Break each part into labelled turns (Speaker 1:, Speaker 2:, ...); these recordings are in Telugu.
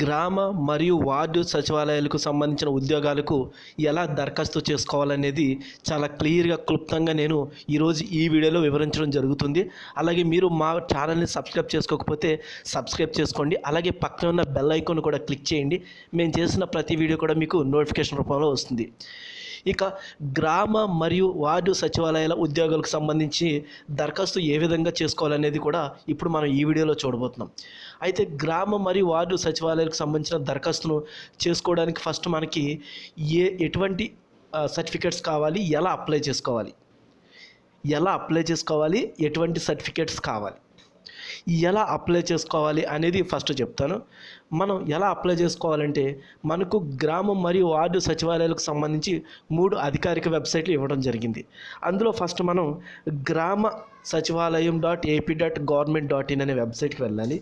Speaker 1: గ్రామ మరియు వార్డు సచివాలయాలకు సంబంధించిన ఉద్యోగాలకు ఎలా దరఖాస్తు చేసుకోవాలనేది చాలా క్లియర్గా క్లుప్తంగా నేను ఈరోజు ఈ వీడియోలో వివరించడం జరుగుతుంది. అలాగే మీరు మా ఛానల్ని సబ్స్క్రైబ్ చేసుకోకపోతే సబ్స్క్రైబ్ చేసుకోండి. అలాగే పక్కన ఉన్న బెల్ ఐకాన్ కూడా క్లిక్ చేయండి. మేము చేసిన ప్రతి వీడియో కూడా మీకు నోటిఫికేషన్ రూపంలో వస్తుంది. ఇక గ్రామ మరియు వార్డు సచివాలయాల ఉద్యోగాలకు సంబంధించి దరఖాస్తు ఏ విధంగా చేసుకోవాలనేది కూడా ఇప్పుడు మనం ఈ వీడియోలో చూడబోతున్నాం. అయితే గ్రామ మరియు వార్డు సచివాలయాలకు సంబంధించిన దరఖాస్తును చేసుకోవడానికి ఫస్ట్ మనకి ఏ ఎటువంటి సర్టిఫికేట్స్ కావాలి ఎలా అప్లై చేసుకోవాలి? ఎలా అప్లై చేసుకోవాలి? ఎటువంటి సర్టిఫికేట్స్ కావాలి? ఎలా అప్లై చేసుకోవాలి అనేది ఫస్ట్ చెప్తాను. మనం ఎలా అప్లై చేసుకోవాలంటే మనకు గ్రామం మరియు వార్డు సచివాలయాలకు సంబంధించి మూడు అధికారిక వెబ్సైట్లు ఇవ్వడం జరిగింది. అందులో ఫస్ట్ మనం Grama Sachivalayam dot AP dot government dot in అనే వెబ్సైట్కి వెళ్ళాలి.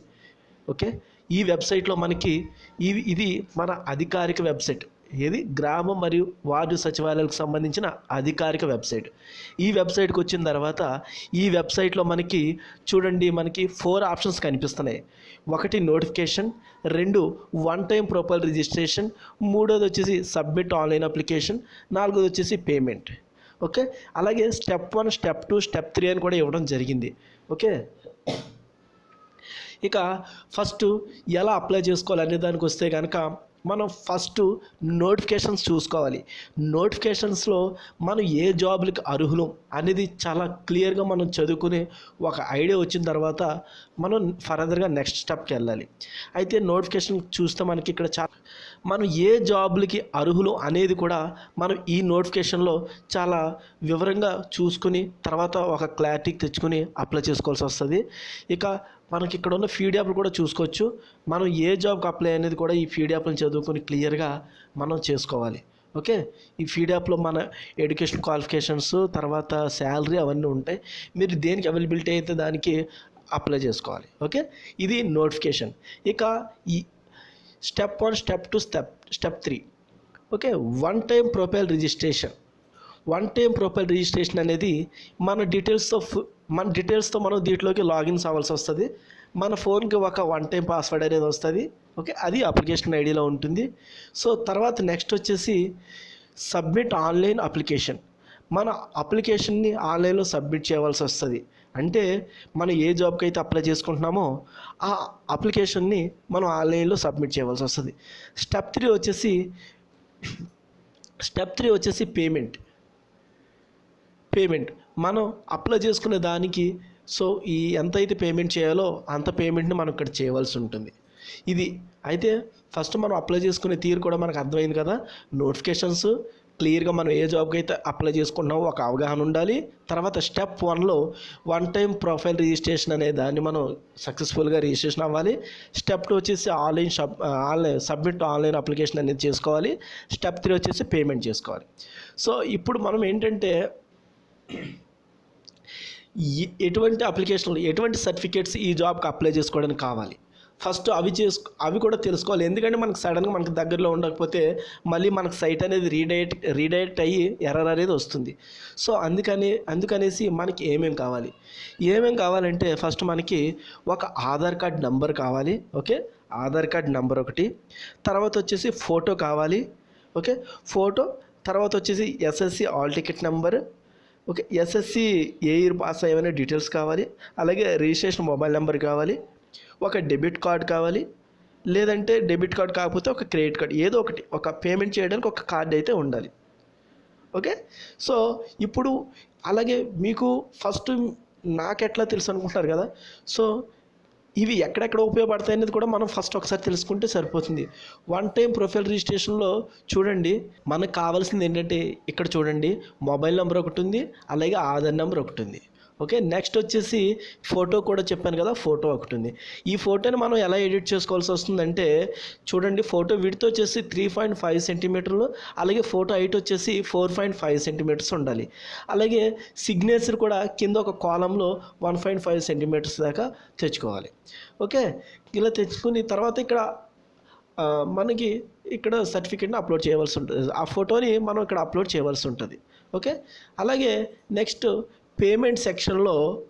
Speaker 1: ఓకే? ఈ వెబ్సైట్లో మనకి ఇవి ఇది మన అధికారిక వెబ్సైట్. ఏది? గ్రామ మరియు వార్డు సచివాలయాలకు సంబంధించిన అధికారిక వెబ్సైట్. ఈ వెబ్సైట్కి వచ్చిన తర్వాత ఈ వెబ్సైట్లో మనకి చూడండి మనకి ఫోర్ ఆప్షన్స్ కనిపిస్తున్నాయి. ఒకటి నోటిఫికేషన్ రెండు వన్ టైం ప్రొఫైల్ రిజిస్ట్రేషన్ మూడోది వచ్చేసి సబ్మిట్ ఆన్లైన్ అప్లికేషన్ నాలుగోది వచ్చేసి పేమెంట్. ఓకే? అలాగే step one step two step three అని కూడా ఇవ్వడం జరిగింది. ఓకే? ఇక ఫస్ట్ ఎలా అప్లై చేసుకోవాలి అనే దానికి వస్తే కనుక మనం ఫస్ట్ నోటిఫికేషన్స్ చూసుకోవాలి. నోటిఫికేషన్స్లో మనం ఏ జాబ్లకు అర్హులం అనేది చాలా క్లియర్గా మనం చదువుకుని ఒక ఐడియా వచ్చిన తర్వాత మనం ఫర్దర్గా నెక్స్ట్ స్టెప్కి వెళ్ళాలి. అయితే నోటిఫికేషన్ చూస్తే మనకి ఇక్కడ చాలా మనం ఏ జాబ్లకి అర్హులు అనేది కూడా మనం ఈ నోటిఫికేషన్లో చాలా వివరంగా చూసుకుని తర్వాత ఒక క్లారిటీ తెచ్చుకుని అప్లై చేసుకోవాల్సి వస్తుంది. ఇక మనకి ఇక్కడ ఉన్న ఫీడియాప్లు కూడా చూసుకోవచ్చు. మనం ఏ జాబ్కి అప్లై అనేది కూడా ఈ ఫీడియాప్లను చదువుకొని క్లియర్గా మనం చేసుకోవాలి. ఓకే? ఈ ఫీడియాప్లో మన ఎడ్యుకేషన్ క్వాలిఫికేషన్స్ తర్వాత శాలరీ అవన్నీ ఉంటాయి మీరు దేనికి అవైలబిలిటీ అయితే దానికి అప్లై చేసుకోవాలి. ఓకే? ఇది నోటిఫికేషన్ ఇక ఈ step one step two step step three okay? One time profile registration one time profile registration అనేది మన డీటెయిల్స్తో మన డీటెయిల్స్తో మనం దీంట్లోకి లాగిన్స్ అవ్వాల్సి వస్తుంది. మన ఫోన్కి ఒక వన్ టైం పాస్వర్డ్ అనేది వస్తుంది. ఓకే అది అప్లికేషన్ ఐడిలో ఉంటుంది. సో తర్వాత నెక్స్ట్ వచ్చేసి సబ్మిట్ ఆన్లైన్ అప్లికేషన్ మన అప్లికేషన్ని ఆన్లైన్లో సబ్మిట్ చేయవలసి వస్తుంది. అంటే మనం ఏ జాబ్కి అయితే అప్లై చేసుకుంటున్నామో ఆ అప్లికేషన్ని మనం ఆన్లైన్లో సబ్మిట్ చేయవలసి వస్తుంది. స్టెప్ త్రీ వచ్చేసి స్టెప్ త్రీ వచ్చేసి పేమెంట్ పేమెంట్ మనం అప్లై చేసుకునే దానికి సో ఈ ఎంత అయితే పేమెంట్ చేయాలో అంత పేమెంట్ని మనం ఇక్కడ చేయవలసి ఉంటుంది. ఇది అయితే ఫస్ట్ మనం అప్లై చేసుకునే తీరు కూడా మనకు అర్థమైంది కదా. నోటిఫికేషన్స్ క్లియర్గా మనం ఏ జాబ్కి అయితే అప్లై చేసుకుంటున్నామో ఒక అవగాహన ఉండాలి. తర్వాత స్టెప్ వన్లో వన్ టైం ప్రొఫైల్ రిజిస్ట్రేషన్ అనే దాన్ని మనం సక్సెస్ఫుల్గా రిజిస్ట్రేషన్ అవ్వాలి. స్టెప్ టూ వచ్చేసి online shop online submit online application అనేది చేసుకోవాలి. స్టెప్ త్రీ వచ్చేసి పేమెంట్ చేసుకోవాలి. సో ఇప్పుడు మనం ఏంటంటే ఎటువంటి అప్లికేషన్లు ఎటువంటి సర్టిఫికేట్స్ ఈ జాబ్కి అప్లై చేసుకోవడానికి కావాలి? ఫస్ట్ అవి చేసుకో అవి కూడా తెలుసుకోవాలి. ఎందుకంటే మనకు సడన్గా మనకు దగ్గరలో ఉండకపోతే మళ్ళీ మనకు సైట్ అనేది రీడైట్ రీడైట్ అయ్యి ఎర్రర్ అనేది వస్తుంది. సో అందుకని అందుకనేసి మనకి ఏమేం కావాలి? ఏమేమి కావాలంటే ఫస్ట్ మనకి ఒక ఆధార్ కార్డ్ నంబర్ కావాలి ఓకే ఆధార్ కార్డ్ నంబర్ ఒకటి. తర్వాత వచ్చేసి ఫోటో కావాలి ఓకే ఫోటో తర్వాత వచ్చేసి SSC hall ticket number okay SSC ఏ ఇయర్ పాస్ అయ్యామనే డీటెయిల్స్ కావాలి. అలాగే రిజిస్ట్రేషన్ మొబైల్ నెంబర్ కావాలి. ఒక డెబిట్ కార్డ్ కావాలి. లేదంటే డెబిట్ కార్డ్ కాకపోతే ఒక క్రెడిట్ కార్డ్ ఏదో ఒకటి ఒక పేమెంట్ చేయడానికి ఒక కార్డ్ అయితే ఉండాలి. ఓకే? సో ఇప్పుడు అలాగే మీకు ఫస్ట్ నాకు ఎట్లా తెలుసు అనుకుంటున్నారు కదా? సో ఇవి ఎక్కడెక్కడ ఉపయోగపడతాయి అనేది కూడా మనం ఫస్ట్ ఒకసారి తెలుసుకుంటే సరిపోతుంది. వన్ టైం ప్రొఫైల్ రిజిస్ట్రేషన్లో చూడండి మనకు కావాల్సింది ఏంటంటే ఇక్కడ చూడండి మొబైల్ నెంబర్ ఒకటి ఉంది అలాగే ఆధార్ నెంబర్ ఒకటి ఉంది. ఓకే నెక్స్ట్ వచ్చేసి ఫోటో కూడా చెప్పాను కదా ఫోటో ఒకటి ఉంది. ఈ ఫోటోని మనం ఎలా ఎడిట్ చేసుకోవాల్సి వస్తుందంటే చూడండి ఫోటో విడ్త్ వచ్చేసి త్రీ పాయింట్ ఫైవ్ సెంటీమీటర్లు అలాగే ఫోటో హైట్ వచ్చేసి ఫోర్ పాయింట్ ఫైవ్ సెంటీమీటర్స్ ఉండాలి. అలాగే సిగ్నేచర్ కూడా కింద ఒక కాలంలో వన్ పాయింట్ ఫైవ్ సెంటీమీటర్స్ దాకా తెచ్చుకోవాలి. ఓకే ఇలా తెచ్చుకుని తర్వాత ఇక్కడ మనకి ఇక్కడ సర్టిఫికేట్ని అప్లోడ్ చేయవలసి ఉంటుంది. ఆ ఫోటోని మనం ఇక్కడ అప్లోడ్ చేయవలసి ఉంటుంది. ఓకే అలాగే నెక్స్ట్ పేమెంట్ సెక్షన్లో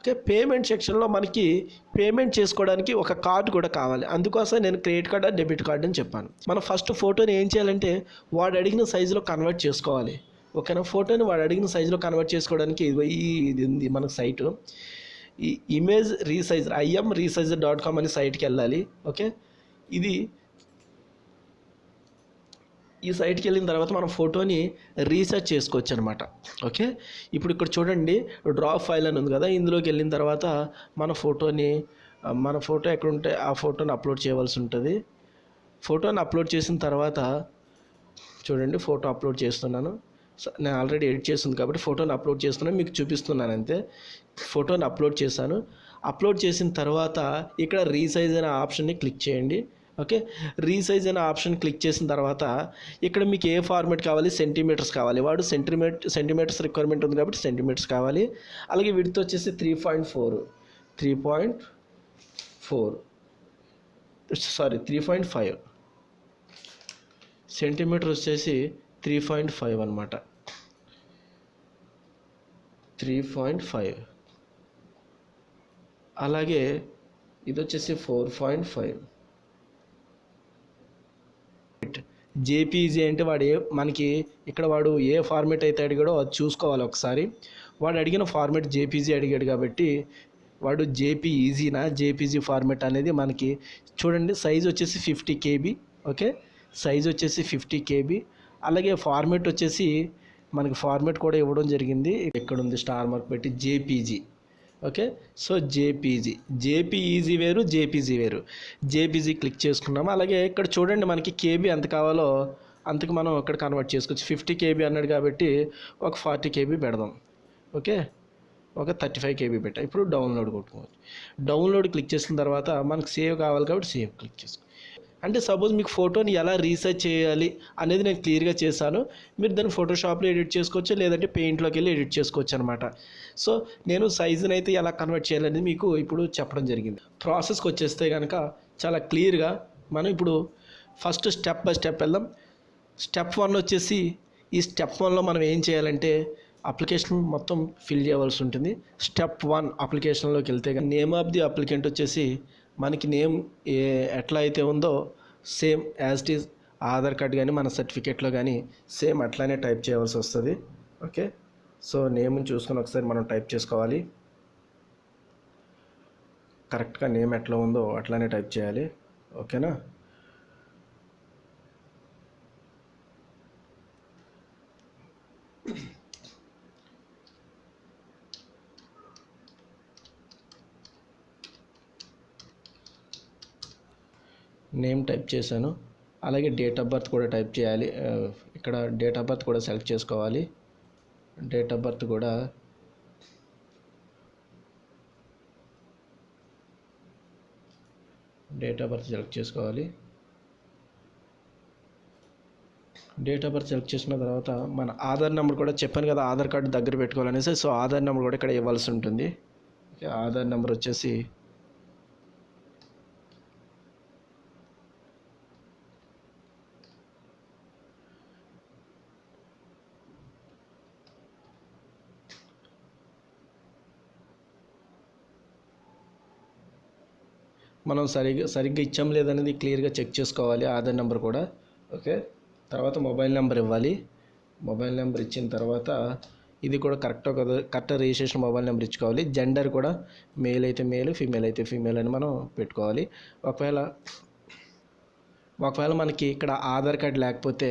Speaker 1: ఓకే పేమెంట్ సెక్షన్లో మనకి పేమెంట్ చేసుకోవడానికి ఒక కార్డు కూడా కావాలి. అందుకోసం నేను క్రెడిట్ కార్డ్ డెబిట్ కార్డ్ అని చెప్పాను. మనం ఫస్ట్ ఫోటోని ఏం చేయాలంటే వాడు అడిగిన సైజులో కన్వర్ట్ చేసుకోవాలి. ఓకేనా? ఫోటోని వాడు అడిగిన సైజులో కన్వర్ట్ చేసుకోవడానికి ఈ ఇది ఉంది మన సైటు. ఈ image resizer IM resizer dot com అనే సైట్కి వెళ్ళాలి. ఓకే? ఇది ఈ సైట్కి వెళ్ళిన తర్వాత మనం ఫోటోని రీసెర్చ్ చేసుకోవచ్చు అనమాట ఓకే? ఇప్పుడు ఇక్కడ చూడండి డ్రాప్ ఫైల్ అని ఉంది కదా ఇందులోకి వెళ్ళిన తర్వాత మన ఫోటోని మన ఫోటో ఎక్కడ ఉంటే ఆ ఫోటోని అప్లోడ్ చేయవలసి ఉంటుంది. ఫోటోని అప్లోడ్ చేసిన తర్వాత చూడండి ఫోటో అప్లోడ్ చేస్తున్నాను. నేను ఆల్రెడీ ఎడిట్ చేస్తుంది కాబట్టి ఫోటోని అప్లోడ్ చేస్తున్నాను మీకు చూపిస్తున్నాను అంతే. ఫోటోని అప్లోడ్ చేశాను. అప్లోడ్ చేసిన తర్వాత ఇక్కడ రీసైజ్ అనే ఆప్షన్ని క్లిక్ చేయండి. ఓకే? రీసైజ్ అనే ఆప్షన్ క్లిక్ చేసిన తర్వాత ఇక్కడ మీకు ఏ ఫార్మేట్ కావాలి? సెంటీమీటర్స్ కావాలి. వాడు సెంటీమీటర్ సెంటీమీటర్స్ రిక్వైర్మెంట్ ఉంది కాబట్టి సెంటీమీటర్స్ కావాలి. అలాగే విడ్త్ వచ్చేసి three point four. Three point four. Sorry three point five. Centimetre వచ్చేసి త్రీ పాయింట్ ఫైవ్ అనమాట త్రీ పాయింట్ ఫైవ్. అలాగే ఇది వచ్చేసి ఫోర్ పాయింట్ ఫైవ్. జేపీజీ అంటే వాడు ఏ మనకి ఇక్కడ వాడు ఏ ఫార్మేట్ అయితే అడిగాడో అది చూసుకోవాలి ఒకసారి. వాడు అడిగిన ఫార్మేట్ జేపీజీ అడిగాడు కాబట్టి వాడు జేపీ ఈజీనా జేపీజీ ఫార్మేట్ అనేది మనకి చూడండి సైజ్ వచ్చేసి ఫిఫ్టీ కేబీ ఓకే? సైజ్ వచ్చేసి ఫిఫ్టీ కేబీ. అలాగే ఫార్మేట్ వచ్చేసి మనకి ఫార్మేట్ కూడా ఇవ్వడం జరిగింది. ఇక్కడ ఉంది స్టార్ మార్క్ పెట్టి JPG. Okay? So JPG JPEG వేరు జేపీజీ వేరు. జేపీజీ క్లిక్ చేసుకున్నాము? అలాగే ఇక్కడ చూడండి మనకి కేబీ ఎంత కావాలో అంతకు మనం ఇక్కడ కన్వర్ట్ చేసుకోవచ్చు. ఫిఫ్టీ కేబీ అన్నాడు కాబట్టి ఒక ఫార్టీ కేబీ పెడదాం. ఓకే? ఒక థర్టీ ఫైవ్ కేబీ పెట్టా. ఇప్పుడు డౌన్లోడ్ కొట్టుకోవచ్చు. డౌన్లోడ్ క్లిక్ చేసిన తర్వాత మనకు సేవ్ కావాలి కాబట్టి సేవ్ క్లిక్ చేసుకోవచ్చు అంటే సపోజ్ మీకు ఫోటోని ఎలా రీసెర్చ్ చేయాలి అనేది నేను క్లియర్గా చేశాను. మీరు దాన్ని ఫోటోషాప్లో ఎడిట్ చేసుకోవచ్చు లేదంటే పెయింట్లోకి వెళ్ళి ఎడిట్ చేసుకోవచ్చు అనమాట సో నేను సైజుని అయితే ఎలా కన్వర్ట్ చేయాలనేది మీకు ఇప్పుడు చెప్పడం జరిగింది. ప్రాసెస్కి వచ్చేస్తే కనుక చాలా క్లియర్గా మనం ఇప్పుడు ఫస్ట్ స్టెప్ బై స్టెప్ వెళ్దాం. స్టెప్ వన్ వచ్చేసి ఈ స్టెప్ వన్లో మనం ఏం చేయాలంటే అప్లికేషన్ మొత్తం ఫిల్ చేయవలసి ఉంటుంది. స్టెప్ వన్ అప్లికేషన్లోకి వెళ్తే నేమ్ ఆఫ్ ది అప్లికెంట్ వచ్చేసి మనకి నేమ్ ఏ ఎట్లా అయితే ఉందో same as it is Aadhaar card కానీ మన సర్టిఫికేట్లో కానీ సేమ్ అట్లానే టైప్ చేయవలసి వస్తుంది. ఓకే? సో నేమ్ని చూసుకొని ఒకసారి మనం టైప్ చేసుకోవాలి. కరెక్ట్గా నేమ్ ఎట్లా ఉందో అట్లానే టైప్ చేయాలి. ఓకేనా? నేమ్ టైప్ చేశాను. అలాగే డేట్ ఆఫ్ బర్త్ కూడా టైప్ చేయాలి. ఇక్కడ డేట్ ఆఫ్ బర్త్ కూడా సెలెక్ట్ చేసుకోవాలి. డేట్ ఆఫ్ బర్త్ కూడా డేట్ ఆఫ్ బర్త్ సెలెక్ట్ చేసుకోవాలి. డేట్ ఆఫ్ బర్త్ సెలెక్ట్ చేసిన తర్వాత మన ఆధార్ నెంబర్ కూడా చెప్పాను కదా ఆధార్ కార్డు దగ్గర పెట్టుకోవాలనేసి. సో ఆధార్ నెంబర్ కూడా ఇక్కడ ఇవ్వాల్సి ఉంటుంది. ఓకే, ఆధార్ నెంబర్ వచ్చేసి మనం సరిగ్గా సరిగ్గా ఇచ్చాం లేదనేది క్లియర్గా చెక్ చేసుకోవాలి ఆధార్ నెంబర్ కూడా. ఓకే? తర్వాత మొబైల్ నెంబర్ ఇవ్వాలి. మొబైల్ నెంబర్ ఇచ్చిన తర్వాత ఇది కూడా కరెక్ట్ కదా కరెక్ట్ రిజిస్ట్రేషన్ మొబైల్ నెంబర్ ఇచ్చుకోవాలి. జెండర్ కూడా మేల్ అయితే మేల్ ఫీమేల్ అయితే ఫీమేల్ అని మనం పెట్టుకోవాలి. ఒకవేళ ఒకవేళ మనకి ఇక్కడ ఆధార్ కార్డ్ లేకపోతే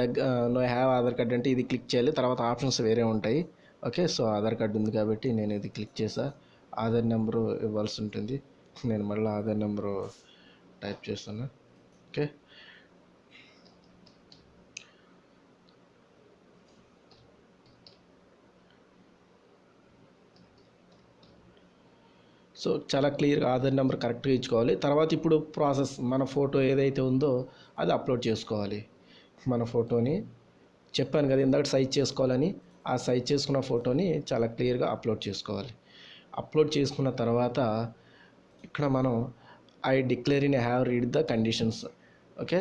Speaker 1: దగ్గ నో హ్యావ్ ఆధార్ కార్డ్ అంటే ఇది క్లిక్ చేయాలి. తర్వాత ఆప్షన్స్ వేరే ఉంటాయి. ఓకే? సో ఆధార్ కార్డు ఉంది కాబట్టి నేను ఇది క్లిక్ చేసా ఆధార్ నెంబరు ఇవ్వాల్సి ఉంటుంది. నేను మళ్ళీ ఆధార్ నెంబరు టైప్ చేస్తాను. ఓకే? సో చాలా క్లియర్గా ఆధార్ నెంబర్ కరెక్ట్గా ఇచ్చుకోవాలి. తర్వాత ఇప్పుడు ప్రాసెస్ మన ఫోటో ఏదైతే ఉందో అది అప్లోడ్ చేసుకోవాలి. మన ఫోటోని చెప్పాను కదా ఇందాక సైజ్ చేసుకోవాలని. ఆ సైజ్ చేసుకున్న ఫోటోని చాలా క్లియర్గా అప్లోడ్ చేసుకోవాలి. అప్లోడ్ చేసుకున్న తర్వాత ఇక్కడ మనం I declare in have read the conditions okay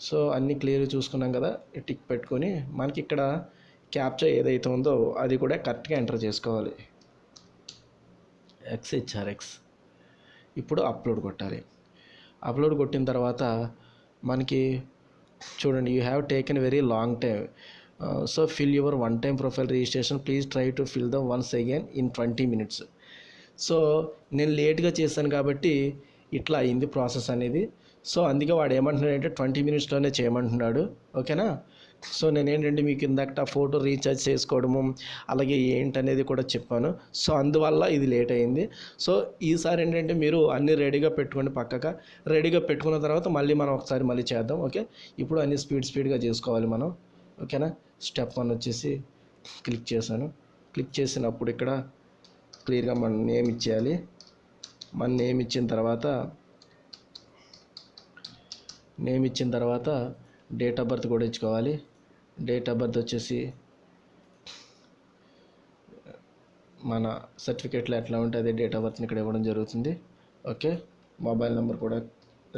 Speaker 1: so అన్నీ క్లియర్గా చూసుకున్నాం కదా? టిక్ పెట్టుకొని మనకి ఇక్కడ క్యాప్చర్ ఏదైతే ఉందో అది కూడా కరెక్ట్గా ఎంటర్ చేసుకోవాలి. ఎక్స్ హెచ్ఆర్ఎక్స్ ఇప్పుడు అప్లోడ్ కొట్టాలి. అప్లోడ్ కొట్టిన తర్వాత మనకి చూడండి you have taken very long time so fill your one time profile registration please try to fill the once again in twenty minutes so నేను లేట్గా చేశాను కాబట్టి ఇట్లా అయింది ప్రాసెస్ అనేది. సో అందుకే వాడు ఏమంటున్నాడంటే ట్వంటీ మినిట్స్లోనే చేయమంటున్నాడు. ఓకేనా? సో నేను ఏంటంటే మీకు ఇందాక ఫోటో రీఛార్జ్ చేసుకోవడము అలాగే ఏంటనేది కూడా చెప్పాను. సో అందువల్ల ఇది లేట్ అయింది. సో ఈసారి ఏంటంటే మీరు అన్నీ రెడీగా పెట్టుకోండి పక్కగా. రెడీగా పెట్టుకున్న తర్వాత మళ్ళీ మనం ఒకసారి మళ్ళీ చేద్దాం. ఓకే? ఇప్పుడు అన్ని స్పీడ్ స్పీడ్గా చేసుకోవాలి మనం. ఓకేనా? స్టెప్ వన్ వచ్చేసి క్లిక్ చేశాను. క్లిక్ చేసినప్పుడు ఇక్కడ క్లియర్గా మన నేమ్ ఇచ్చేయాలి. మన నేమ్ ఇచ్చిన తర్వాత నేమ్ ఇచ్చిన తర్వాత డేట్ ఆఫ్ బర్త్ కూడా ఇచ్చుకోవాలి డేట్ ఆఫ్ బర్త్ వచ్చేసి మన సర్టిఫికేట్లో ఎట్లా ఉంటే అదే డేట్ ఆఫ్ బర్త్ని ఇక్కడ ఇవ్వడం జరుగుతుంది. ఓకే? మొబైల్ నెంబర్ కూడా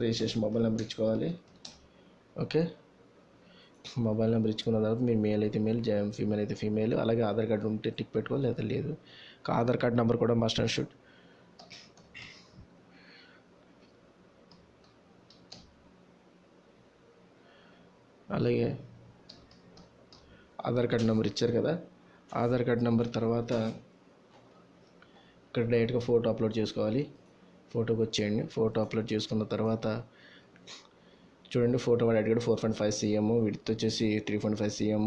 Speaker 1: రిజిస్ట్రేషన్ మొబైల్ నెంబర్ ఇచ్చుకోవాలి. ఓకే? మొబైల్ నెంబర్ ఇచ్చుకున్న తర్వాత మీరు మేల్ అయితే మేల్ ఫీమేల్ అయితే ఫీమేల్ అలాగే ఆధార్ కార్డు ఉంటే టిక్ పెట్టుకోవాలి లేదా లేదు. ఆధార్ కార్డ్ నెంబర్ కూడా మస్ట్ అండ్ షుడ్. అలాగే ఆధార్ కార్డ్ నెంబర్ ఇచ్చారు కదా. ఆధార్ కార్డ్ నెంబర్ తర్వాత ఇక్కడ డైరెక్ట్గా ఫోటో అప్లోడ్ చేసుకోవాలి. ఫోటోకి వచ్చేయండి. ఫోటో అప్లోడ్ చేసుకున్న తర్వాత చూడండి ఫోటో వాడు అడిగాడు four point five CM width వచ్చేసి త్రీ పాయింట్ ఫైవ్ సీఎం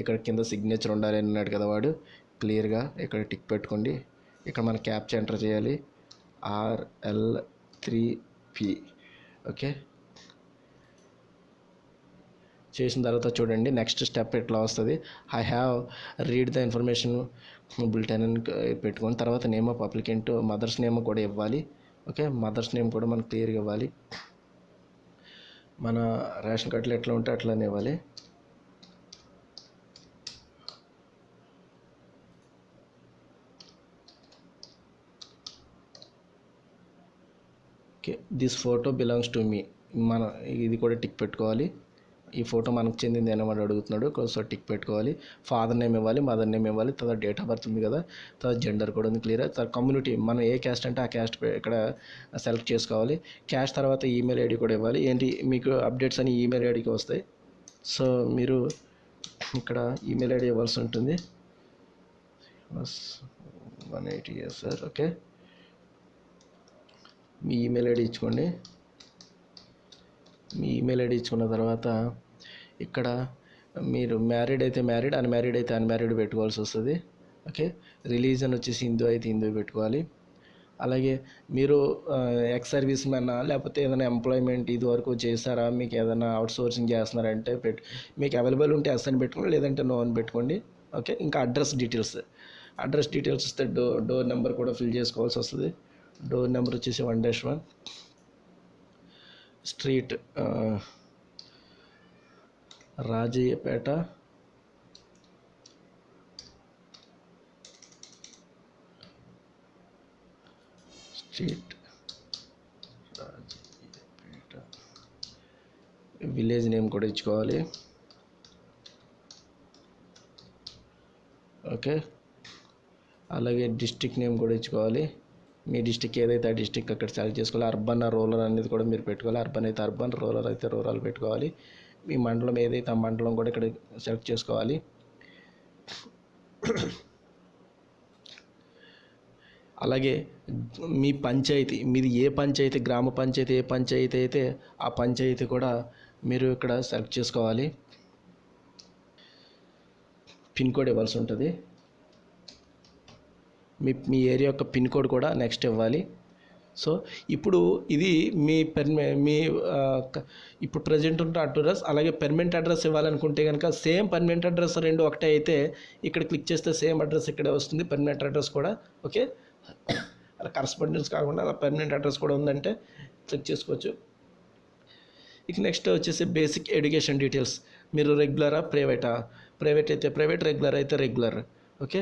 Speaker 1: ఇక్కడ కింద సిగ్నేచర్ ఉండాలి అన్నాడు కదా వాడు. క్లియర్గా ఇక్కడ టిక్ పెట్టుకోండి. ఇక్కడ మన క్యాప్చా ఎంటర్ చేయాలి. RL three P. ఓకే? చేసిన తర్వాత చూడండి నెక్స్ట్ స్టెప్ ఎట్లా వస్తుంది? I have read the information bulletin అని పెట్టుకొని తర్వాత name of applicant mother's name కూడా ఇవ్వాలి. ఓకే? మదర్స్ నేమ్ కూడా మనకు క్లియర్గా ఇవ్వాలి. మన రేషన్ కార్డులు ఎట్లా ఉంటే అట్లానే ఇవ్వాలి. Okay this photo belongs to me మన ఇది కూడా టిక్ పెట్టుకోవాలి. ఈ ఫోటో మనకు చెందింది అనమాట అడుగుతున్నాడు. సో టిక్ పెట్టుకోవాలి. ఫాదర్ నేమ్ ఇవ్వాలి మదర్ నేమ్ ఇవ్వాలి తర్వాత డేట్ ఆఫ్ బర్త్ ఉంది కదా తర్వాత జెండర్ కూడా ఉంది క్లియర్ తర్వాత కమ్యూనిటీ మనం ఏ క్యాస్ట్ అంటే ఆ క్యాస్ట్ ఇక్కడ సెలెక్ట్ చేసుకోవాలి. క్యాస్ట్ తర్వాత ఈమెయిల్ ఐడి కూడా ఇవ్వాలి. ఏంటి మీకు అప్డేట్స్ అని ఈమెయిల్ ఐడికి వస్తాయి. సో మీరు ఇక్కడ ఈమెయిల్ ఐడి ఇవ్వాల్సి ఉంటుంది. One eighty years sir okay మీ ఈమెయిల్ ఐడి ఇచ్చుకోండి. మీ ఈమెయిల్ ఐడి ఇచ్చుకున్న తర్వాత ఇక్కడ మీరు మ్యారీడ్ అయితే మ్యారీడ్ అన్మ్యారీడ్ అయితే అన్మ్యారీడ్ పెట్టుకోవాల్సి వస్తుంది. ఓకే రిలీజన్ వచ్చేసి హిందూ అయితే హిందూ పెట్టుకోవాలి. అలాగే మీరు ఎక్స్ సర్వీస్ మ్యానా లేకపోతే ఏదైనా ఎంప్లాయ్మెంట్ ఇది వరకు చేస్తారా మీకు ఏదైనా అవుట్ సోర్సింగ్ చేస్తున్నారంటే పెట్ మీకు అవైలబుల్ ఉంటే ఎస్ అని పెట్టుకోండి లేదంటే నో అని పెట్టుకోండి. ఓకే ఇంకా అడ్రస్ డీటెయిల్స్ అడ్రస్ డీటెయిల్స్ ఇస్తే డోర్ డోర్ నెంబర్ కూడా ఫిల్ చేసుకోవాల్సి వస్తుంది. డోర్ నెంబర్ వచ్చేసి one dash one street Rajayyapeta. Street Rajayyapeta. Village name కూడా ఇచ్చుకోవాలి. ఓకే అలాగే డిస్టిక్ నేమ్ కూడా ఇచ్చుకోవాలి. మీ డిస్టిక్ ఏదైతే ఆ డిస్టిక్ అక్కడ సెలెక్ట్ చేసుకోవాలి అర్బన్ రూరల్ అనేది కూడా మీరు పెట్టుకోవాలి. అర్బన్ అయితే అర్బన్ రూరల్ అయితే రూరల్ పెట్టుకోవాలి. మీ మండలం ఏదైతే ఆ మండలం కూడా ఇక్కడ సెలెక్ట్ చేసుకోవాలి. అలాగే మీ పంచాయతీ మీది ఏ పంచాయతీ గ్రామ పంచాయతీ ఏ పంచాయతీ అయితే ఆ పంచాయతీ కూడా మీరు ఇక్కడ సెలెక్ట్ చేసుకోవాలి. పిన్ కోడ్ ఇవ్వాల్సి ఉంటుంది. మీ మీ ఏరియా యొక్క పిన్ కోడ్ కూడా నెక్స్ట్ ఇవ్వాలి. సో ఇప్పుడు ఇది మీ పెర్మి మీ ఇప్పుడు ప్రజెంట్ ఉన్న అడ్రస్ అలాగే పెర్మనెంట్ అడ్రస్ ఇవ్వాలనుకుంటే కనుక సేమ్ పర్మనెంట్ అడ్రస్ రెండు ఒకటే అయితే ఇక్కడ క్లిక్ చేస్తే సేమ్ అడ్రస్ ఇక్కడే వస్తుంది పర్మనెంట్ అడ్రస్ కూడా ఓకే? అలా కరస్పాండెన్స్ కాకుండా అలా పర్మనెంట్ అడ్రస్ కూడా ఉందంటే క్లిక్ చేసుకోవచ్చు. ఇక నెక్స్ట్ వచ్చేసి బేసిక్ ఎడ్యుకేషన్ డీటెయిల్స్. మీరు రెగ్యులరా ప్రైవేటా? ప్రైవేట్ అయితే ప్రైవేట్ రెగ్యులర్ అయితే రెగ్యులర్. ఓకే?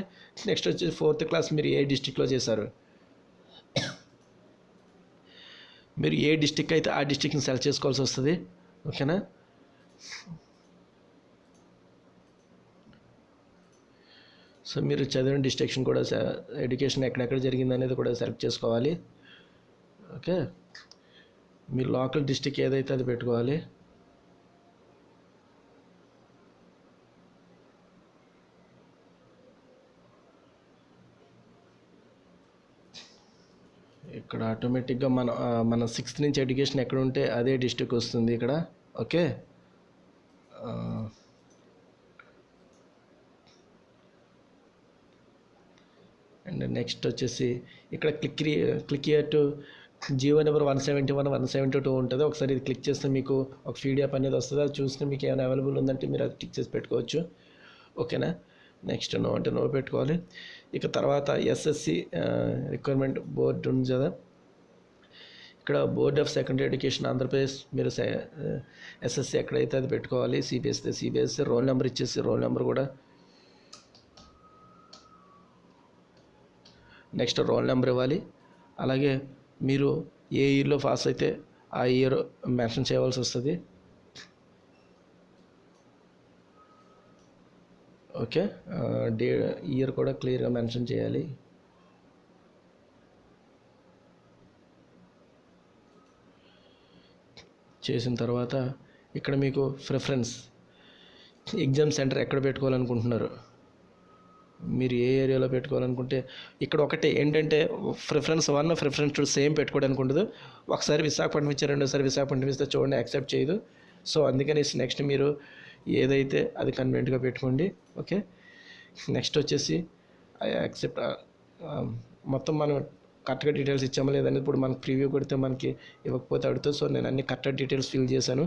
Speaker 1: నెక్స్ట్ వచ్చి ఫోర్త్ క్లాస్ మీరు ఏ డిస్టిక్లో చేశారు? మీరు ఏ డిస్టిక్ అయితే ఆ డిస్టిక్ని సెలెక్ట్ చేసుకోవాల్సి వస్తుంది? ఓకేనా? సో మీరు చదివిన డిస్ట్రిక్షన్ కూడా ఎడ్యుకేషన్ ఎక్కడెక్కడ జరిగింది అనేది కూడా సెలెక్ట్ చేసుకోవాలి. ఓకే? మీ లోకల్ డిస్టిక్ ఏదైతే అది పెట్టుకోవాలి? ఇక్కడ ఆటోమేటిక్గా మన మన సిక్స్త్ నుంచి ఎడ్యుకేషన్ ఎక్కడ ఉంటే అదే డిస్టిక్ వస్తుంది ఇక్కడ. ఓకే అండ్ నెక్స్ట్ వచ్చేసి ఇక్కడ click click here to Jio number one seventy one one seventy two ఉంటుంది. ఒకసారి ఇది క్లిక్ చేస్తే మీకు ఒక పీడిఎఫ్ అనేది వస్తుంది. అది చూస్తే మీకు ఏమైనా అవైలబుల్ ఉందంటే మీరు అది క్లిక్ చేసి పెట్టుకోవచ్చు. ఓకేనా నెక్స్ట్ నో అంటే నో పెట్టుకోవాలి. ఇక తర్వాత ఎస్ఎస్సి రిక్వైర్మెంట్ బోర్డు ఉంది కదా. ఇక్కడ board of secondary education Andhra Pradesh మీరు ఎస్ఎస్సి ఎక్కడైతే అది పెట్టుకోవాలి సిబిఎస్సి సిబిఎస్సి రోల్ నెంబర్ ఇచ్చేసి రోల్ నెంబర్ కూడా. నెక్స్ట్ రోల్ నెంబర్ ఇవ్వాలి. అలాగే మీరు ఏ ఇయర్లో పాస్ అయితే ఆ ఇయర్ మెన్షన్ చేయవలసి వస్తుంది. ఓకే. డే ఇయర్ కూడా క్లియర్గా మెన్షన్ చేయాలి. చేసిన తర్వాత ఇక్కడ మీకు ప్రిఫరెన్స్. ఎగ్జామ్ సెంటర్ ఎక్కడ పెట్టుకోవాలనుకుంటున్నారు? మీరు ఏ ఏరియాలో పెట్టుకోవాలనుకుంటే ఇక్కడ ఒకటి ఏంటంటే preference one preference two same పెట్టుకోవడానికి ఉండదు. ఒకసారి విశాఖపట్నం ఇచ్చారు రెండోసారి విశాఖపట్నం ఇస్తే చూడండి యాక్సెప్ట్ చేయదు. సో అందుకని నెక్స్ట్ మీరు ఏదైతే అది కన్వెంట్గా పెట్టుకోండి ఓకే నెక్స్ట్ వచ్చేసి యాక్సెప్ట్ uh, um, మొత్తం మనం కరెక్ట్గా డీటెయిల్స్ ఇచ్చామో లేదని ఇప్పుడు మనకి ప్రివ్యూ కొడితే మనకి ఇవ్వకపోతే అడుగుతుంది సో నేను అన్ని కరెక్ట్గా డీటెయిల్స్ ఫిల్ చేశాను.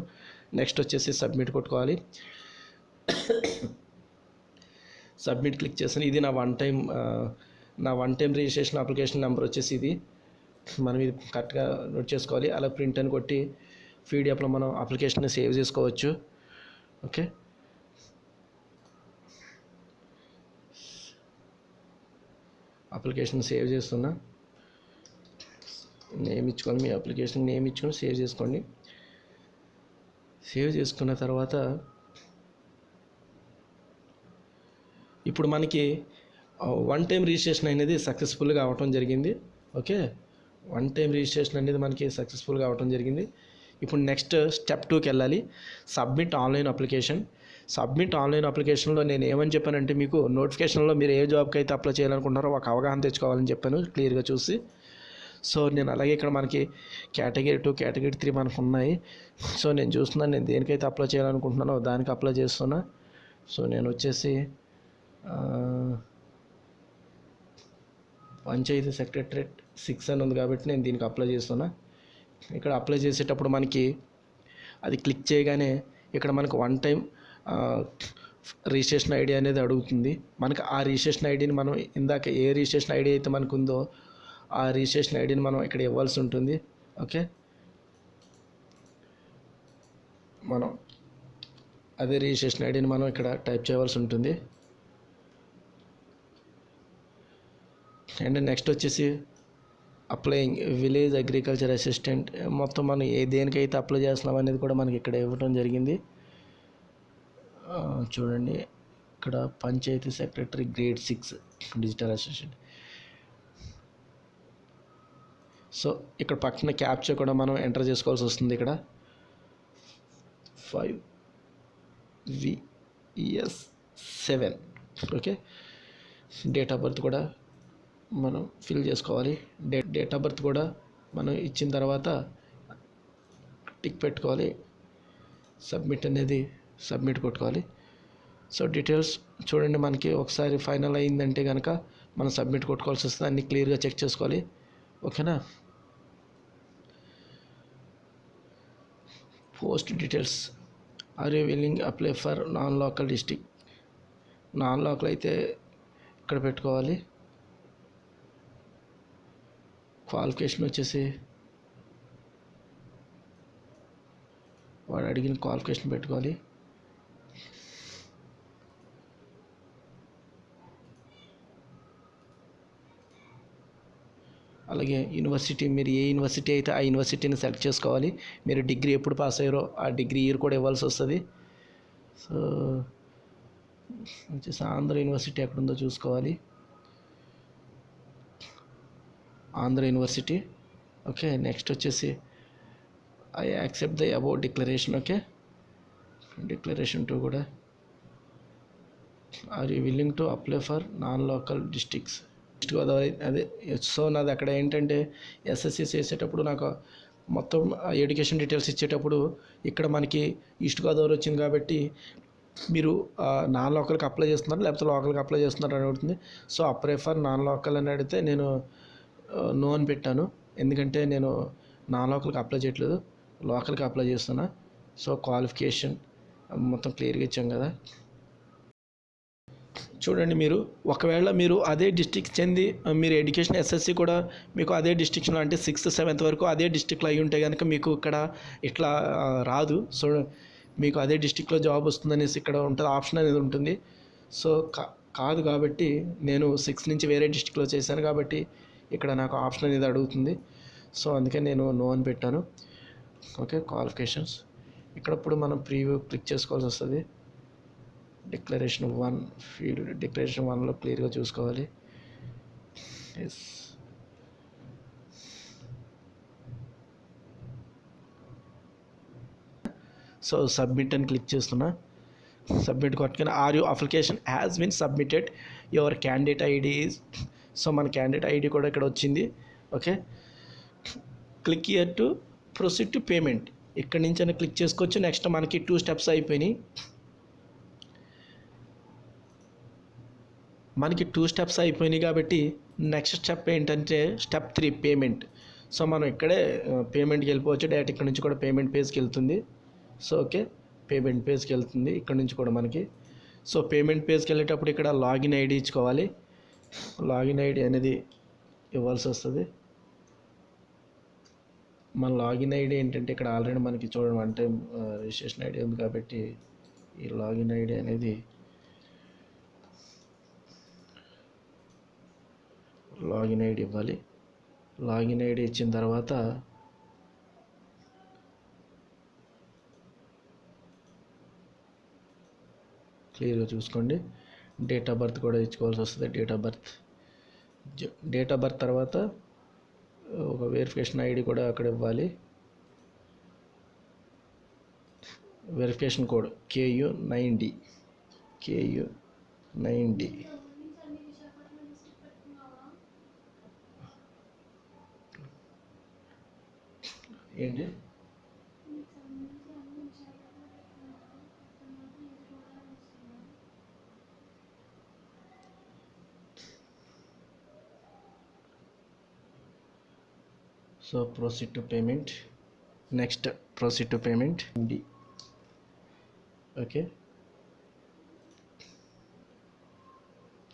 Speaker 1: నెక్స్ట్ వచ్చేసి సబ్మిట్ కొట్టుకోవాలి. సబ్మిట్ క్లిక్ చేశాను. ఇది నా వన్ టైం uh, నా one time registration application number వచ్చేసి ఇది. మనం ఇది కరెక్ట్గా నోట్ చేసుకోవాలి. అలా ప్రింట్ అని కొట్టి పీడిఎఫ్లో మనం అప్లికేషన్ సేవ్ చేసుకోవచ్చు. ఓకే? అప్లికేషన్ సేవ్ చేస్తున్నా. నేమ్ ఇచ్చుకొని మీ అప్లికేషన్ నేమ్ ఇచ్చుకొని సేవ్ చేసుకోండి. సేవ్ చేసుకున్న తర్వాత ఇప్పుడు మనకి వన్ టైం రిజిస్ట్రేషన్ అనేది సక్సెస్ఫుల్గా కావటం జరిగింది. ఓకే? వన్ టైం రిజిస్ట్రేషన్ అనేది మనకి సక్సెస్ఫుల్గా అవ్వటం జరిగింది. ఇప్పుడు నెక్స్ట్ స్టెప్ టూకి వెళ్ళాలి. Submit online application submit online అప్లికేషన్లో నేను ఏమని చెప్పానంటే మీకు నోటిఫికేషన్లో మీరు ఏ జాబ్కి అయితే అప్లై చేయాలనుకుంటారో ఒక అవగాహన తెచ్చుకోవాలని చెప్పాను క్లియర్గా చూసి. సో నేను అలాగే ఇక్కడ మనకి కేటగిరీ టూ కేటగిరీ త్రీ మనకు ఉన్నాయి. సో నేను చూస్తున్నాను నేను దేనికైతే అప్లై చేయాలనుకుంటున్నానో దానికి అప్లై చేస్తున్నా. సో నేను వచ్చేసి పంచాయతీ సెక్రటరేట్ సిక్స్ అని ఉంది కాబట్టి నేను దీనికి అప్లై చేస్తున్నా. ఇక్కడ అప్లై చేసేటప్పుడు మనకి అది క్లిక్ చేయగానే ఇక్కడ మనకు వన్ టైం రిజిస్ట్రేషన్ ఐడి అనేది అడుగుతుంది. మనకి ఆ రిజిస్ట్రేషన్ ఐడిని మనం ఇందాక ఏ రిజిస్ట్రేషన్ ఐడి అయితే మనకు ఉందో ఆ రిజిస్ట్రేషన్ ఐడిని మనం ఇక్కడ ఇవ్వాల్సి ఉంటుంది. ఓకే మనం అదే రిజిస్ట్రేషన్ ఐడిని మనం ఇక్కడ టైప్ చేయవలసి ఉంటుంది. అండ్ నెక్స్ట్ వచ్చేసి అప్లయింగ్ విలేజ్ అగ్రికల్చర్ అసిస్టెంట్ మొత్తం మనం ఏ దేనికైతే అప్లై చేస్తున్నాం అనేది కూడా మనకి ఇక్కడ ఇవ్వడం జరిగింది. చూడండి ఇక్కడ panchayat secretary grade six digital assistant. So ఇక్కడ పక్కన క్యాప్చర్ కూడా మనం ఎంటర్ చేసుకోవాల్సి వస్తుంది ఇక్కడ. Five VS seven okay? Date of birth కూడా మనం ఫిల్ చేసుకోవాలి. డేట్ డేట్ ఆఫ్ బర్త్ కూడా మనం ఇచ్చిన తర్వాత టిక్ పెట్టుకోవాలి. సబ్మిట్ అనేది సబ్మిట్ కొట్టుకోవాలి. సో డీటెయిల్స్ చూడండి మనకి ఒకసారి ఫైనల్ అయిందంటే కనుక మనం సబ్మిట్ కొట్టుకోవాల్సి వస్తుంది. అన్ని క్లియర్గా చెక్ చేసుకోవాలి. ఓకేనా post details are you willing apply for non local district non local అయితే ఇక్కడ పెట్టుకోవాలి. క్వాలిఫికేషన్ వచ్చేసి వాడు అడిగిన క్వాలిఫికేషన్ పెట్టుకోవాలి. అలాగే యూనివర్సిటీ మీరు ఏ యూనివర్సిటీ అయితే ఆ యూనివర్సిటీని సెలెక్ట్ చేసుకోవాలి. మీరు డిగ్రీ ఎప్పుడు పాస్ అయ్యారో ఆ డిగ్రీ ఇయర్ కూడా ఇవ్వాల్సి వస్తుంది. సో వచ్చేసి ఆంధ్ర యూనివర్సిటీ ఎక్కడుందో చూసుకోవాలి. ఆంధ్ర యూనివర్సిటీ. ఓకే నెక్స్ట్ వచ్చేసి I accept the about declaration okay? Declaration two కూడా. Are you willing to apply for non local districts? East Godavari అదే సో నాది అక్కడ ఏంటంటే ఎస్ఎస్సి చేసేటప్పుడు నాకు మొత్తం ఎడ్యుకేషన్ డీటెయిల్స్ ఇచ్చేటప్పుడు ఇక్కడ మనకి ఈస్ట్ గోదావరి వచ్చింది కాబట్టి మీరు నాన్ లోకల్కి అప్లై చేస్తున్నారు లేకపోతే లోకల్కి అప్లై చేస్తున్నారు అని అడుగుతుంది. So apply for non local అని అడిగితే నేను నో అని పెట్టాను. ఎందుకంటే నేను నాన్ లోకల్కి అప్లై చేయట్లేదు. లోకల్కి అప్లై చేస్తున్నా. సో క్వాలిఫికేషన్ మొత్తం క్లియర్గా ఇచ్చాం కదా. చూడండి మీరు ఒకవేళ మీరు అదే డిస్టిక్ చెంది మీరు ఎడ్యుకేషన్ ఎస్ఎస్సి కూడా మీకు అదే డిస్టిక్లో అంటే సిక్స్త్ సెవెంత్ వరకు అదే డిస్టిక్లో అయి ఉంటే కనుక మీకు ఇక్కడ ఇట్లా రాదు. సో మీకు అదే డిస్టిక్లో జాబ్ వస్తుందనేసి ఇక్కడ ఉంటుంది ఆప్షన్ అనేది ఉంటుంది. సో కా- కాదు కాబట్టి నేను సిక్స్ నుంచి వేరే డిస్టిక్లో చేశాను కాబట్టి ఇక్కడ నాకు ఆప్షన్ అనేది అడుగుతుంది. సో అందుకే నేను నో అని పెట్టాను. ఓకే క్వాలిఫికేషన్స్ ఇక్కడ ఇప్పుడు మనం ప్రీవ్యూ క్లిక్ చేసుకోవాల్సి వస్తుంది. డిక్లరేషన్ వన్ ఫీల్డ్ డిక్లరేషన్ వన్లో క్లియర్గా చూసుకోవాలి. ఎస్ సో సబ్మిట్ అని క్లిక్ చేస్తున్నా. సబ్మిట్ కొట్టుకుని are you application has been submitted your candidate ID so మన క్యాండిడేట్ ఐడి కూడా ఇక్కడ వచ్చింది. Okay click here to proceed to payment ఇక్కడ నుంచి అయినా క్లిక్ చేసుకోవచ్చు. నెక్స్ట్ మనకి టూ స్టెప్స్ అయిపోయినాయి. మనకి టూ స్టెప్స్ అయిపోయినాయి కాబట్టి నెక్స్ట్ స్టెప్ ఏంటంటే స్టెప్ త్రీ పేమెంట్ సో మనం ఇక్కడే పేమెంట్కి వెళ్ళిపోవచ్చు. డైరెక్ట్ ఇక్కడ నుంచి కూడా పేమెంట్ పేజ్కి వెళ్తుంది. సో ఓకే పేమెంట్ పేజ్కి వెళ్తుంది. ఇక్కడ నుంచి కూడా మనకి. సో పేమెంట్ పేజ్కి వెళ్ళేటప్పుడు ఇక్కడ లాగిన్ ఐడి ఇచ్చుకోవాలి. లాగిన్ ఐడి అనేది ఇవ్వాల్సి వస్తుంది. మన లాగిన్ ఐడి ఏంటంటే ఇక్కడ ఆల్రెడీ మనకి చూడడం అంటే రిజిస్ట్రేషన్ ఐడి ఉంది కాబట్టి ఈ లాగిన్ ఐడి అనేది లాగిన్ ఐడి ఇవ్వాలి. లాగిన్ ఐడి ఇచ్చిన తర్వాత క్లియర్గా చూసుకోండి. డేట్ ఆఫ్ బర్త్ కూడా ఇచ్చుకోవాల్సి వస్తుంది. Date of birth date of birth తర్వాత ఒక వెరిఫికేషన్ ఐడి కూడా అక్కడ ఇవ్వాలి. Verification code KU nine D KU nine D ఏంటి? So proceed to payment next proceed to payment D okay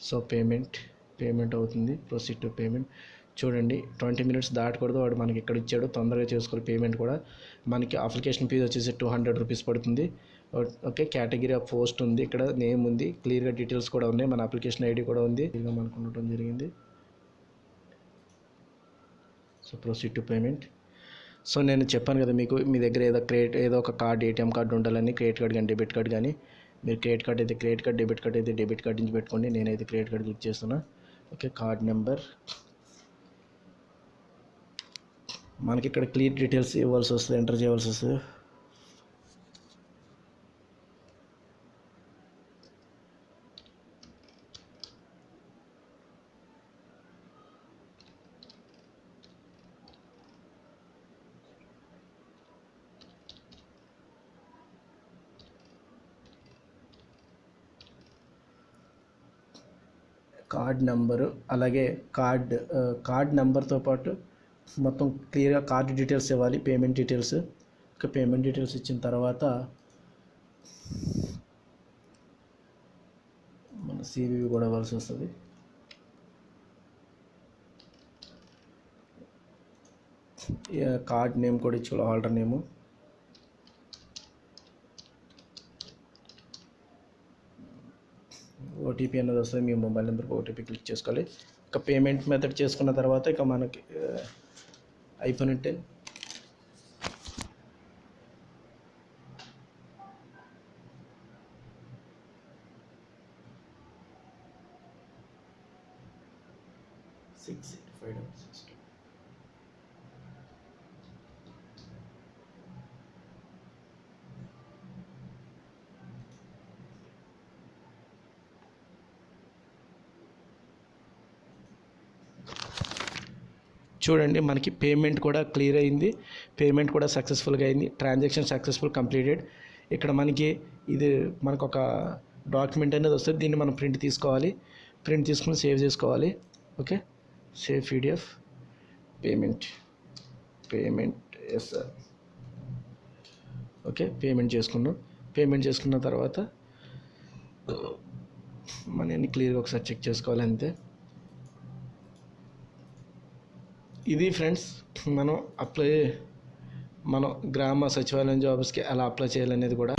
Speaker 1: so payment payment అవుతుంది. ప్రొసీడ్ టు పేమెంట్ చూడండి ట్వంటీ మినిట్స్ దాటకూడదు. వాడు మనకి ఇక్కడ ఇచ్చాడు. తొందరగా చేసుకోవాలి పేమెంట్ కూడా. మనకి అప్లికేషన్ ఫీజు వచ్చేసి టూ హండ్రెడ్ రూపీస్ పడుతుంది. ఓకే కేటగిరీ ఆఫ్ పోస్ట్ ఉంది. ఇక్కడ నేమ్ ఉంది. క్లియర్గా డీటెయిల్స్ కూడా ఉన్నాయి. మన అప్లికేషన్ ఐడి కూడా ఉంది. మనకు ఉండటం జరిగింది. So proceed to payment so నేను చెప్పాను కదా మీకు మీ దగ్గర ఏదో క్రెడిట్ ఏదో ఒక కార్డ్ ఏటీఎం కార్డు ఉండాలని క్రెడిట్ కార్డ్ కానీ డెబిట్ కార్డ్ కానీ మీరు క్రెడిట్ కార్డ్ అయితే క్రెడిట్ కార్డ్ డెబిట్ కార్డ్ అయితే డెబిట్ కార్డ్ నుంచి పెట్టుకోండి నేనైతే క్రెడిట్ కార్డ్ క్లిక్ చేస్తున్నా. Okay card number. మనకి ఇక్కడ క్లియర్ డీటెయిల్స్ ఇవ్వాల్సి వస్తుంది ఎంటర్ చేయవలసి వస్తుంది. కార్డ్ నెంబరు అలాగే కార్డ్ కార్డ్ నెంబర్తో పాటు మొత్తం క్లియర్గా కార్డ్ డీటెయిల్స్ ఇవ్వాలి పేమెంట్ డీటెయిల్స్. ఇక పేమెంట్ డీటెయిల్స్ ఇచ్చిన తర్వాత మన సివివి కూడా ఇవ్వాల్సి వస్తుంది. ఇక కార్డ్ నేమ్ కూడా ఇచ్చుకోవాలి ఆల్టర్ నేము. ఓటీపీ అనేది వస్తుంది మీ మొబైల్ నెంబర్కి ఓటీపీ క్లిక్ చేసుకోవాలి. ఇక పేమెంట్ మెథడ్ చేసుకున్న తర్వాత ఇక మనకి iPhone ten six eight five double six two చూడండి మనకి పేమెంట్ కూడా క్లియర్ అయింది. పేమెంట్ కూడా సక్సెస్ఫుల్గా అయింది. ట్రాన్సాక్షన్ సక్సెస్ఫుల్ కంప్లీటెడ్ ఇక్కడ మనకి ఇది మనకు ఒక డాక్యుమెంట్ అనేది వస్తుంది. దీన్ని మనం ప్రింట్ తీసుకోవాలి. ప్రింట్ తీసుకుని సేవ్ చేసుకోవాలి. Okay save PDF payment payment yes sir okay payment చేసుకున్నాం. పేమెంట్ చేసుకున్న తర్వాత మనీని క్లియర్గా ఒకసారి చెక్ చేసుకోవాలి అంతే. ఇది ఫ్రెండ్స్ మనం అప్లై మనం గ్రామ సచివాలయం జాబ్స్కి ఎలా అప్లై చేయాలనేది కూడా